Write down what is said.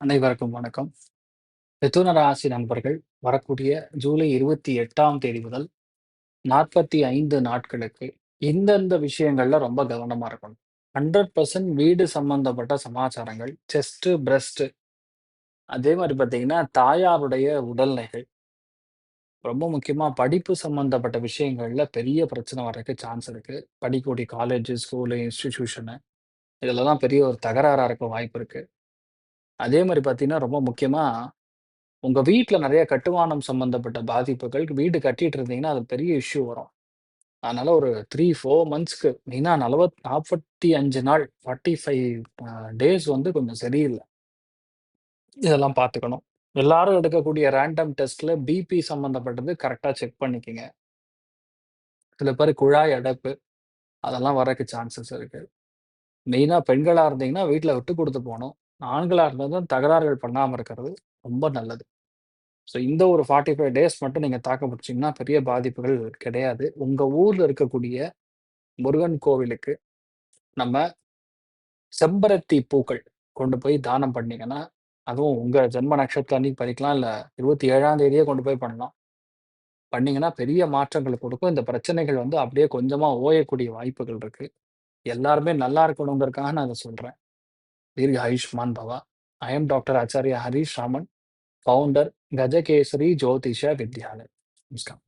அனைவருக்கும் வணக்கம். மிதுன ராசி நண்பர்கள் வரக்கூடிய ஜூலை 28ஆம் தேதி முதல் 45 நாட்களுக்கு இந்தந்த விஷயங்கள்ல ரொம்ப கவனமா இருக்கணும். 100% வீடு சம்பந்தப்பட்ட சமாச்சாரங்கள், செஸ்ட், பிரஸ்ட் அதே மாதிரி பார்த்தீங்கன்னா, தாயாருடைய உடல்நிலைகள் ரொம்ப முக்கியமா படிப்பு சம்மந்தப்பட்ட விஷயங்கள்ல பெரிய பிரச்சனை வர்றதுக்கு சான்ஸ் இருக்கு. படிக்கக்கூடிய காலேஜ், ஸ்கூலு, இன்ஸ்டிடியூஷனு இதெல்லாம் பெரிய ஒரு தகராறா இருக்க வாய்ப்பு இருக்கு. அதே மாதிரி பார்த்தீங்கன்னா, ரொம்ப முக்கியமாக உங்கள் வீட்டில் நிறைய கட்டுமானம் சம்மந்தப்பட்ட பாதிப்புகள், வீடு கட்டிட்டு இருந்தீங்கன்னா, அது பெரிய இஷ்யூ வரும். அதனால ஒரு 3, 4 மந்த்ஸ்க்கு மெயினாக நலவத் 45 நாள் ஃபார்ட்டி ஃபைவ் டேஸ் வந்து கொஞ்சம் சரியில்லை இதெல்லாம் பார்த்துக்கணும். எல்லாரும் எடுக்கக்கூடிய ரேண்டம் டெஸ்ட்ல பிபி சம்மந்தப்பட்டது கரெக்டாக செக் பண்ணிக்கங்க. சில பேர் குழாய் அடைப்பு, அதெல்லாம் வரக்கு சான்சஸ் இருக்கு. மெயினாக பெண்களாக இருந்தீங்கன்னா, வீட்டில் விட்டு கொடுத்து போகணும் ஆண்களாக இருந்ததும் தகராறுகள் பண்ணாமல் இருக்கிறது ரொம்ப நல்லது. ஸோ இந்த ஒரு 45 டேஸ் மட்டும் நீங்கள் தாக்க பிடிச்சிங்கன்னா பெரிய பாதிப்புகள் கிடையாது. உங்கள் ஊரில் இருக்கக்கூடிய முருகன் கோவிலுக்கு நம்ம செம்பருத்தி பூக்கள் கொண்டு போய் தானம் பண்ணீங்கன்னா, அதுவும் உங்கள் ஜென்ம நட்சத்திரம் அன்னைக்கு பறிக்கலாம். இல்ல 27ஆம் தேதியே கொண்டு போய் பண்ணலாம். பண்ணிங்கன்னா பெரிய மாற்றங்கள் கொடுக்கும். இந்த பிரச்சனைகள் வந்து அப்படியே கொஞ்சமாக ஓயக்கூடிய வாய்ப்புகள் இருக்குது எல்லாருமே நல்லா இருக்கணுங்கிறதுக்காக நான் அதை சொல்கிறேன் दीर्घ आयुष्मान भव। I am doctor Acharya Harish Raman founder Gajakesari Jyotish Vidyalaya. नमस्कार।